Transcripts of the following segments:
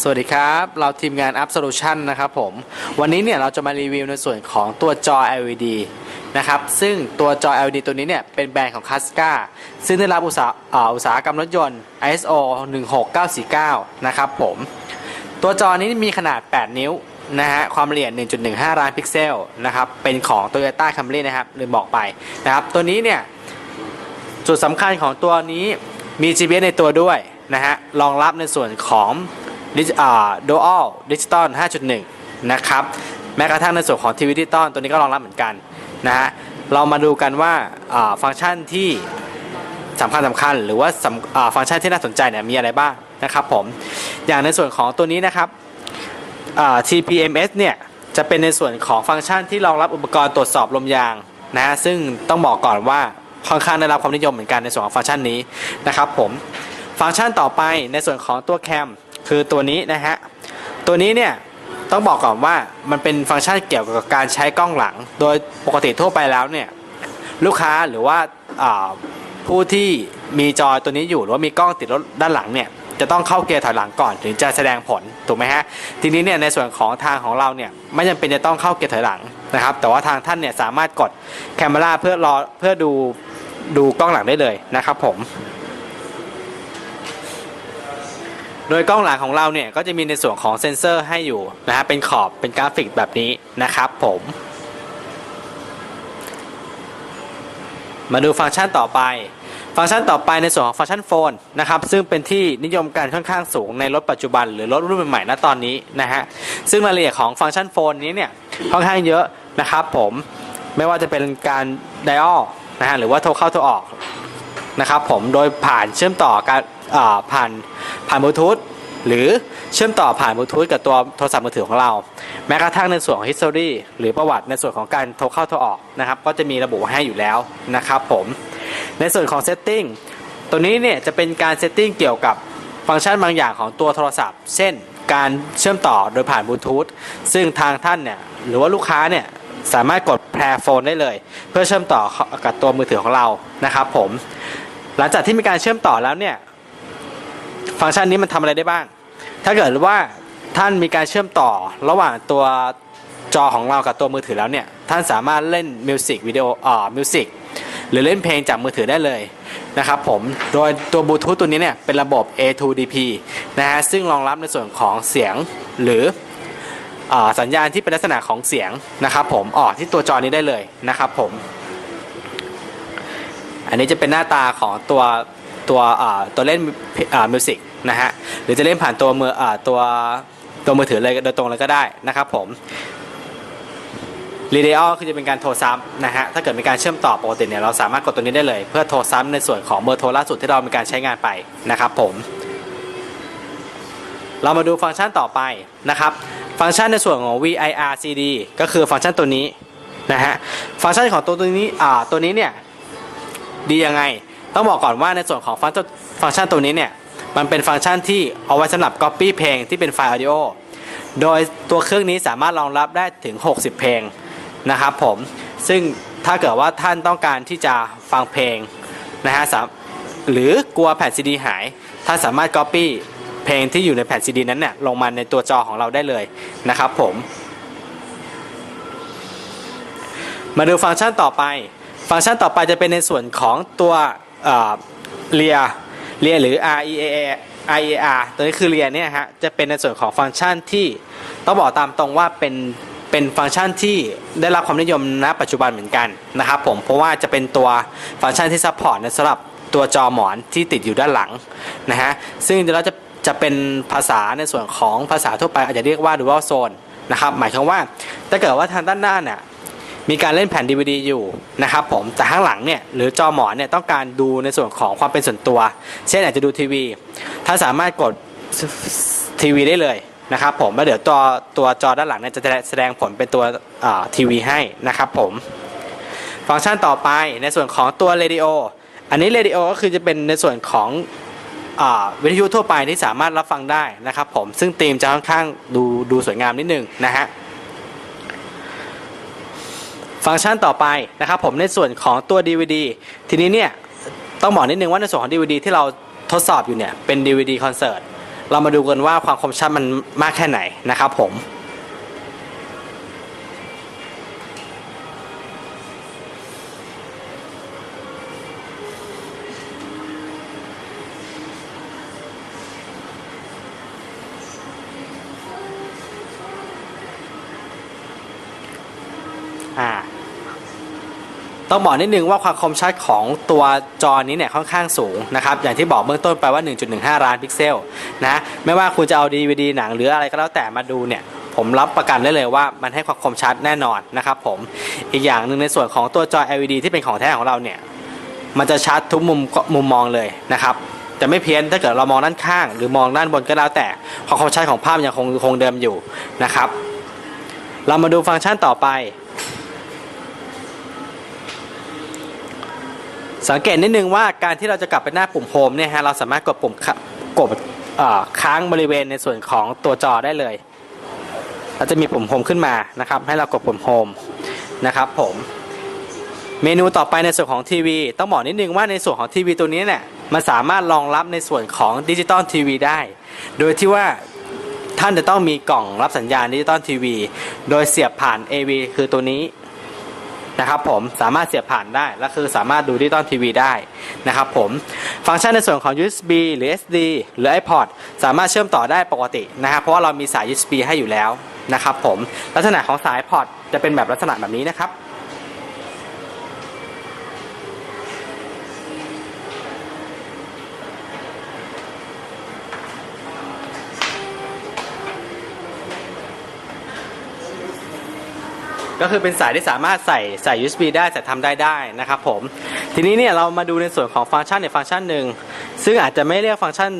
สวัสดีครับ เราทีมงาน Up Solution นะครับผม วันนี้เนี่ยเราจะมารีวิวในส่วนของตัวจอ LED นะครับ ซึ่งตัวจอ LED ตัวนี้เนี่ยเป็นแบรนด์ของ Casca ซึ่งได้รับอุตสาหอ่าอุตสาหกรรมรถยนต์ ISO 16949 นะครับผม ตัวจอนี้มีขนาด 8 นิ้วนะฮะ ความละเอียด 1.15 ล้านพิกเซลนะครับ เป็นของ Toyota Camry นะครับลืมบอกไปนะครับ ตัวนี้เนี่ยจุดสำคัญของตัวนี้มี GPS ในตัวด้วยนะฮะ รองรับในส่วนของ Dual Digital 5.1 นะครับแม้กระทั่งในส่วนของทีวีดิจิตอลตัวนี้ก็รองรับเหมือนกันนะฮะเรามาดูกันว่าฟังก์ชันที่สำคัญสำคัญหรือว่าฟังก์ชันที่น่าสนใจเนี่ยมีอะไรบ้างนะครับผมอย่างในส่วนของตัวนี้นะครับ TPMS เนี่ยจะเป็นในส่วนของฟังก์ชันที่รองรับอุปกรณ์ตรวจสอบลมยางนะฮะซึ่งต้องบอกก่อนว่าค่อนข้างได้รับความนิยมเหมือนกันในส่วนของฟังก์ชันนี้นะครับผมฟังก์ชันต่อไปในส่วนของตัวแคม คือตัวนี้นะฮะ ตัวนี้เนี่ยต้องบอกก่อนว่ามันเป็นฟังก์ชันเกี่ยวกับการใช้กล้องหลัง โดยปกติทั่วไปแล้วเนี่ยลูกค้าหรือว่าาผู้ที่มีจอตัวนี้อยู่หรือว่ามีกล้องติดรถด้านหลังเนี่ยจะต้องเข้าเกียร์ถอยหลังก่อนถึงจะแสดงผลถูกไหมฮะทีนี้เนี่ยในส่วนของทางของเราเนี่ยไม่จำเป็นจะต้องเข้าเกียร์ถอยหลังนะครับแต่ว่าทางท่านเนี่ยสามารถกดแคมเมราเพื่อรอเพื่อดูดูกล้องหลังได้เลยนะครับผม โดยกล้องหลังของเราเนี่ยก็จะมีในส่วนของเซ็นเซอร์ให้อยู่นะฮะเป็นขอบเป็นกราฟิกแบบนี้นะครับผม มาดูฟังก์ชันต่อไป ฟังก์ชันต่อไปในส่วนของฟังก์ชันโฟนนะครับซึ่งเป็นที่นิยมการค่อนข้างสูงในรถปัจจุบัน หรือรถรุ่นใหม่ๆณตอนนี้นะฮะซึ่งรายละเอียดของฟังก์ชันโฟนนี้เนี่ยค่อนข้างเยอะนะครับผมไม่ว่าจะเป็นการไดออลนะฮะหรือว่าโทรเข้าโทรออกนะครับผมโดยผ่านเชื่อมต่อการผ่าน ผ่านบลูทูธหรือเชื่อมต่อผ่านบลูทูธกับตัวโทรศัพท์มือถือของเรา แม้กระทั่งในส่วนของ history หรือประวัติในส่วนของการโทรเข้าโทรออกนะครับ ก็จะมีระบุให้อยู่แล้วนะครับผม ในส่วนของ setting ตัวนี้เนี่ยจะเป็นการ setting เกี่ยวกับฟังก์ชันบางอย่างของตัวโทรศัพท์ เช่น การเชื่อมต่อโดยผ่านบลูทูธซึ่งทางท่านเนี่ยหรือว่าลูกค้าเนี่ยสามารถกดแพรโฟนได้เลย เพื่อเชื่อมต่อกับตัวมือถือของเรานะครับผม หลังจากที่มีการเชื่อมต่อแล้วเนี่ย ฟังก์ชันนี้มันทำอะไรได้บ้าง ถ้าเกิดว่าท่านมีการเชื่อมต่อระหว่างตัวจอของเรากับตัวมือถือแล้วเนี่ย ท่านสามารถเล่นมิวสิกวิดีโออ่ามิวสิกหรือเล่นเพลงจากมือถือได้เลยนะครับผม โดยตัวบลูทูธตัวนี้เนี่ยเป็นระบบ A2DP นะฮะ ซึ่งรองรับในส่วนของเสียงหรืออสัญญาณที่เป็นลักษณะของเสียงนะครับผม ออกที่ตัวจอนี้ได้เลยนะครับผม อันนี้จะเป็นหน้าตาของตัว ตัวอ่าตัวเล่นอ่ามิวสิกนะฮะหรือจะเล่นผ่านตัวมืออ่าตัวตัวมือถือเลยโดยตรงเลยก็ได้นะครับผมรีเดอคือจะเป็นการโทรซ้ำนะฮะ ถ้าเกิดมีการเชื่อมต่อปกติเนี่ยเราสามารถกดตัวนี้ได้เลย เพื่อโทรซ้ำในส่วนของเบอร์โทรล่าสุดที่เรามีการใช้งานไปนะครับผม เรามาดูฟังก์ชันต่อไปนะครับ ฟังก์ชันในส่วนของ VIRCD ก็คือฟังก์ชันตัวนี้นะฮะ ฟังก์ชันของตัวตัวนี้อ่าตัวนี้เนี่ยดียังไง ต้องบอกก่อนว่าในส่วนของฟังก์ชันฟังก์ชันตัวนี้เนี่ยมันเป็นฟังก์ชันที่เอาไว้สำหรับ Copy เพลงที่เป็นไฟล์ Audio โดยตัวเครื่องนี้สามารถรองรับได้ถึง 60 เพลงนะครับผมซึ่งถ้าเกิดว่าท่านต้องการที่จะฟังเพลงนะฮะหรือกลัวแผ่นซีดีหาย ท่านสามารถ Copy เพลงที่อยู่ในแผ่นซีดีนั้นเนี่ยลงมาในตัวจอของเราได้เลยนะครับผม มาดูฟังก์ชันต่อไป ฟังก์ชันต่อไปจะเป็นในส่วนของตัว เรียเรียหรือ R E A R E R ตัวนี้คือเรียเนี่ยฮะจะเป็นในส่วนของฟังก์ชันที่ต้องบอกตามตรงว่าเป็นเป็นฟังก์ชันที่ได้รับความนิยมณปัจจุบันเหมือนกันนะครับผมเพราะว่าจะเป็นตัวฟังก์ชันที่ซัพพอร์ตสำหรับตัวจอหมอนที่ติดอยู่ด้านหลังนะฮะซึ่งเราจะจะเป็นภาษาในส่วนของภาษาทั่วไปอาจจะเรียกว่า dual zone นะครับหมายความว่าถ้าเกิดว่าทางด้านหน้าเนี่ย มีการเล่นแผ่น DVD อยู่นะครับผมแต่ข้างหลังเนี่ยหรือจอหมอนเนี่ยต้องการดูในส่วนของความเป็นส่วนตัว เช่นอาจจะดูทีวี ถ้าสามารถกดทีวีได้เลยนะครับผมแล้วเดี๋ยวตัวตัวจอด้านหลังเนี่ยจะแสดงผลเป็นตัวทีวีให้นะครับผมฟังก์ชันต่อไปในส่วนของตัวเรดิโออันนี้เรดิโอก็คือจะเป็นในส่วนของอวิทยุทั่วไปที่สามารถรับฟังได้นะครับผมซึ่งธีมจะค่อนข้างดูดูสวยงามนิดนึงนะฮะ ฟังก์ชันต่อไปนะครับผมในส่วนของตัว DVD ทีนี้เนี่ยต้องบอกนิดนึงว่าในส่วนของ DVD ที่เราทดสอบอยู่เนี่ยเป็น DVD คอนเสิร์ตเรามาดูกันว่าความคมชัดมันมากแค่ไหนนะครับผม ต้องบอกนิดนึงว่าความคมชัดของตัวจอนี้เนี่ยค่อนข้างสูงนะครับอย่างที่บอกเบื้องต้นไปว่า 1.15 ล้านพิกเซลนะไม่ว่าคุณจะเอา DVD หนังหรืออะไรก็แล้วแต่มาดูเนี่ยผมรับประกันได้เลยว่ามันให้ความคมชัดแน่นอนนะครับผมอีกอย่างหนึ่งในส่วนของตัวจอ LED ที่เป็นของแท้ของเราเนี่ยมันจะชัดทุกมุมมุมมองเลยนะครับจะไม่เพี้ยนถ้าเกิดเรามองด้านข้าง หรือมองด้านบนก็แล้วแต่ความคมชัดของภาพยังคงคงเดิมอยู่นะครับ เรามาดูฟังก์ชันต่อไป สังเกตนิดนึงว่าการที่เราจะกลับไปหน้าปุ่มโฮมเนี่ยฮะเราสามารถกดปุ่มกดค้างบริเวณในส่วนของตัวจอได้เลยเราจะมีปุ่มโฮมขึ้นมานะครับ ให้เรากดปุ่มโฮมนะครับ ผมเมนูต่อไปในส่วนของทีวีต้องบอกนิดนึงว่าในส่วนของทีวีตัวนี้เนี่ยมันสามารถรองรับในส่วนของดิจิตอลทีวีได้ โดยที่ว่าท่านจะต้องมีกล่องรับสัญญาณดิจิตอลทีวีโดยเสียบผ่าน AV คือตัวนี้ นะครับผมสามารถเสียบผ่านได้ และคือสามารถดูดิจิตอลทีวีได้นะครับผมฟังก์ชันในส่วนของ USB หรือ SD หรือ iPod สามารถเชื่อมต่อได้ปกตินะครับเพราะว่าเรามีสาย USB ให้อยู่แล้วนะครับผมลักษณะของสายพอร์ตจะเป็นแบบลักษณะแบบนี้นะครับ ก็คือเป็นสายที่สามารถใส่ใส่ USB ได้ใส่ทำได้ได้นะครับผมทีนี้เนี่ยเรามาดูในส่วนของฟังก์ชันในฟังก์ชันหนึ่งซึ่งอาจจะไม่เรียกฟังก์ชัน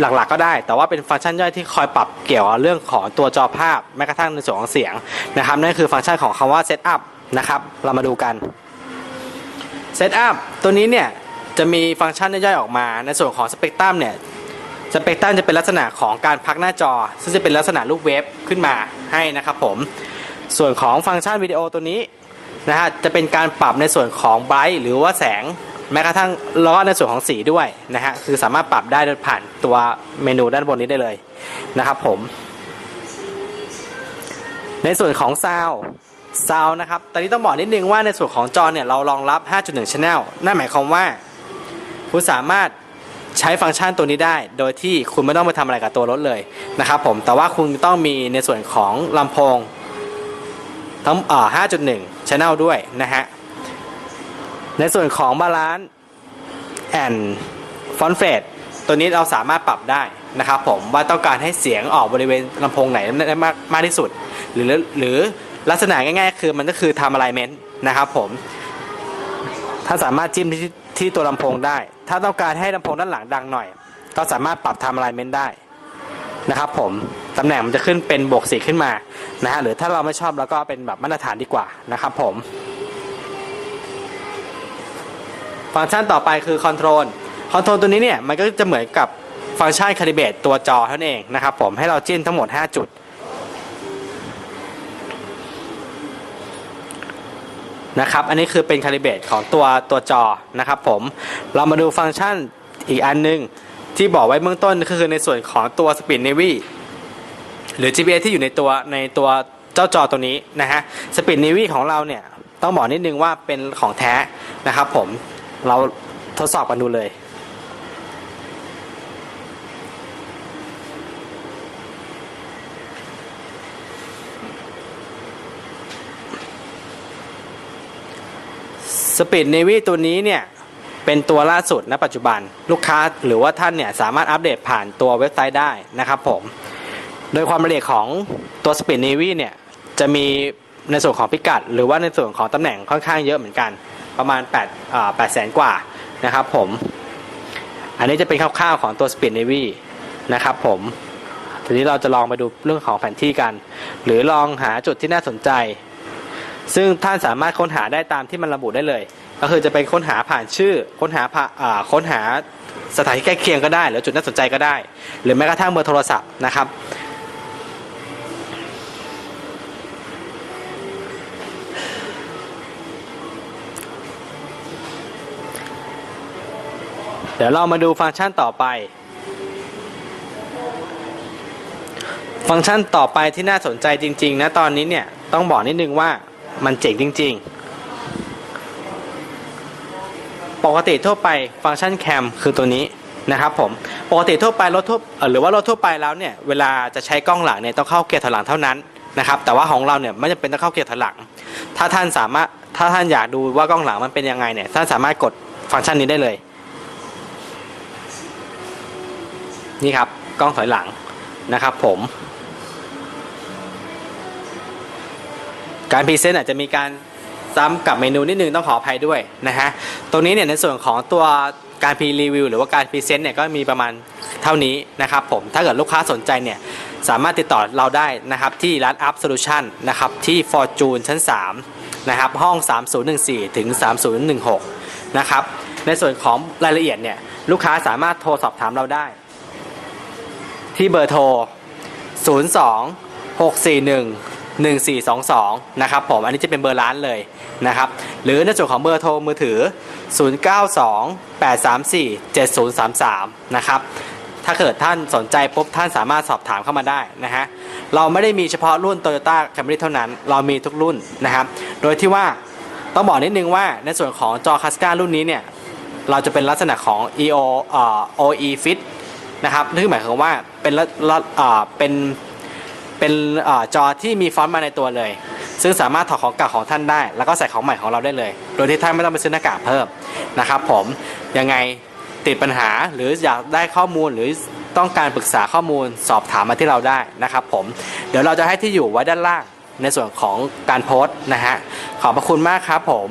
หลักๆก็ได้ แต่ว่าเป็นฟังก์ชันย่อยที่คอยปรับเกี่ยวเรื่องของตัวจอภาพแม้กระทั่งในส่วนของเสียงนะครับนั่นคือฟังก์ชันของคำว่า Setup นะครับเรามาดูกัน Setup ตัวนี้เนี่ยจะมีฟังก์ชันย่อยออกมา ในส่วนของ Spectrum เนี่ยสเปกตรัมจะเป็นลักษณะของการพักหน้าจอ ซึ่งจะเป็นลักษณะรูปเวฟขึ้นมาให้นะครับผม ส่วนของฟังก์ชันวิดีโอตัวนี้นะฮะจะเป็นการปรับในส่วนของไบรท์หรือว่าแสงแม้กระทั่งล้วก็ในส่วนของสีด้วยนะฮะคือสามารถปรับได้โดยผ่านตัวเมนูด้านบนนี้ได้เลยนะครับผม ในส่วนของซาวซาวนะครับตอนนี้ต้องบอกนิดนึงว่าในส่วนของจอเนี่ยเรารองรับ 5.1 Channel นั่นหมายความว่า คุณสามารถใช้ฟังก์ชันตัวนี้ได้ โดยที่คุณไม่ต้องไปทำอะไรกับตัวรถเลยนะครับผมแต่ว่าคุณต้องมีในส่วนของลำโพง ทั้งเอ่อ5.1 Channel ด้วยนะฮะ ในส่วนของบาลานซ์แอนฟอนเฟดตัวนี้เราสามารถปรับได้นะครับผมว่าต้องการให้เสียงออกบริเวณลำโพงไหนได้มากมากที่สุด หรือหรือลักษณะง่าย ๆ คือมันก็คือทำอะไรเมนต์นะครับผมถ้าสามารถจิ้มที่ที่ตัวลำโพงได้ ถ้าต้องการให้ลำโพงด้านหลังดังหน่อย ก็สามารถปรับทำอะไรเมนต์ได้ นะครับผมตำแหน่งมันจะขึ้นเป็นบวกสีขึ้นมานะฮะหรือถ้าเราไม่ชอบเราก็เป็นแบบมาตรฐานดีกว่านะครับผม ฟังก์ชันต่อไปคือคอนโทรลคอนโทรลตัวนี้เนี่ยมันก็จะเหมือนกับฟังก์ชันคาลิเบตตัวจอเท่านั้นเองนะครับผมให้เราจิ้มทั้งหมด 5 จุดนะครับอันนี้คือเป็นคาลิเบตของตัวตัวจอนะครับผมเรามาดูฟังก์ชันอีกอันหนึง ที่บอกไว้เบื้องต้นก็คือในส่วนของตัว Speed Navy หรือ GPS ที่อยู่ในตัวในตัวเจ้าจอตัวนี้นะฮะ Speed Navy ของเราเนี่ย ต้องบอกนิดนึงว่าเป็นของแท้นะครับผมเราทดสอบกันดูเลย Speed Navy ตัวนี้เนี่ย เป็นตัวล่าสุดณปัจจุบันลูกค้าหรือว่าท่านเนี่ยสามารถอัปเดตผ่านตัวเว็บไซต์ได้นะครับผม โดยความละเอียดของตัว Speed Navy เนี่ยจะมีในส่วนของพิกัด หรือว่าในส่วนของตำแหน่งค่อนข้างเยอะเหมือนกัน ประมาณ8อ่า8แสนกว่านะครับผม อันนี้จะเป็นคร่าวๆของตัว Speed Navy นะครับผมทีนี้เราจะลองไปดูเรื่องของแผนที่กัน หรือลองหาจุดที่น่าสนใจ ซึ่งท่านสามารถค้นหาได้ตามที่มันระบุได้เลย ก็คือจะเป็นค้นหาผ่านชื่อค้นหาผ่าอ่าค้นหาสถานที่ใกล้เคียงก็ได้ หรือจุดน่าสนใจก็ได้ หรือแม้กระทั่งเบอร์โทรศัพท์นะครับเดี๋ยวเรามาดูฟังก์ชันต่อไป ฟังก์ชันต่อไปที่น่าสนใจจริง ๆ นะตอนนี้เนี่ย ต้องบอกนิดนึงว่ามันเจ๋งจริง ๆ ปกติทั่วไปฟังก์ชันแคมคือตัวนี้นะครับผมปกติทั่วไปรถทั่วหรือว่ารถทั่วไปแล้วเนี่ยเวลาจะใช้กล้องหลังเนี่ยต้องเข้าเกียร์ถอยหลังเท่านั้นนะครับแต่ว่าของเราเนี่ยไม่จำเป็นต้องเข้าเกียร์ถอยหลัง ถ้าท่านสามารถถ้าท่านอยากดูว่ากล้องหลังมันเป็นยังไงเนี่ยท่านสามารถกดฟังก์ชันนี้ได้เลย นี่ครับกล้องถอยหลังนะครับผม การพรีเซนต์อาจจะมีการ ซ้ำกับเมนูนิดนึงต้องขออภัยด้วยนะฮะตรงนี้เนี่ยในส่วนของตัวการพรีรีวิวหรือว่าการพรีเซนต์เนี่ยก็มีประมาณเท่านี้นะครับผมถ้าเกิดลูกค้าสนใจเนี่ยสามารถติดต่อเราได้นะครับที่ร้าน Up Solution นะครับที่ Fortune ชั้น 3 นะครับห้อง 3014 ถึง 3016 นะครับในส่วนของรายละเอียดเนี่ยลูกค้าสามารถโทรสอบถามเราได้ ที่เบอร์โทร 02 641 1422 นะครับผม อันนี้จะเป็นเบอร์ร้านเลยนะครับ หรือในส่วนของเบอร์โทรมือถือ 092 834 7033 นะครับ ถ้าเกิดท่านสนใจปุ๊บท่านสามารถสอบถามเข้ามาได้นะฮะ เราไม่ได้มีเฉพาะรุ่น Toyota Camry เท่านั้น เรามีทุกรุ่นนะครับ โดยที่ว่าต้องบอกนิดนึงว่าในส่วนของจอคัสการุ่นนี้เนี่ย เราจะเป็นลักษณะของ EO เอ่อ OE Fit นะครับนั่นหมายความว่าเป็นละละเอ่อเป็น เป็นอจอที่มีฟอนต์มาในตัวเลย ซึ่งสามารถถอดของเก่าของท่านได้ แล้วก็ใส่ของใหม่ของเราได้เลย โดยที่ท่านไม่ต้องไปซื้อหน้ากากเพิ่มนะครับผมยังไงติดปัญหาหรืออยากได้ข้อมูลหรือต้องการปรึกษาข้อมูลสอบถามมาที่เราได้นะครับผมเดี๋ยวเราจะให้ที่อยู่ไว้ด้านล่างในส่วนของการโพสต์นะฮะขอบพระคุณมากครับผม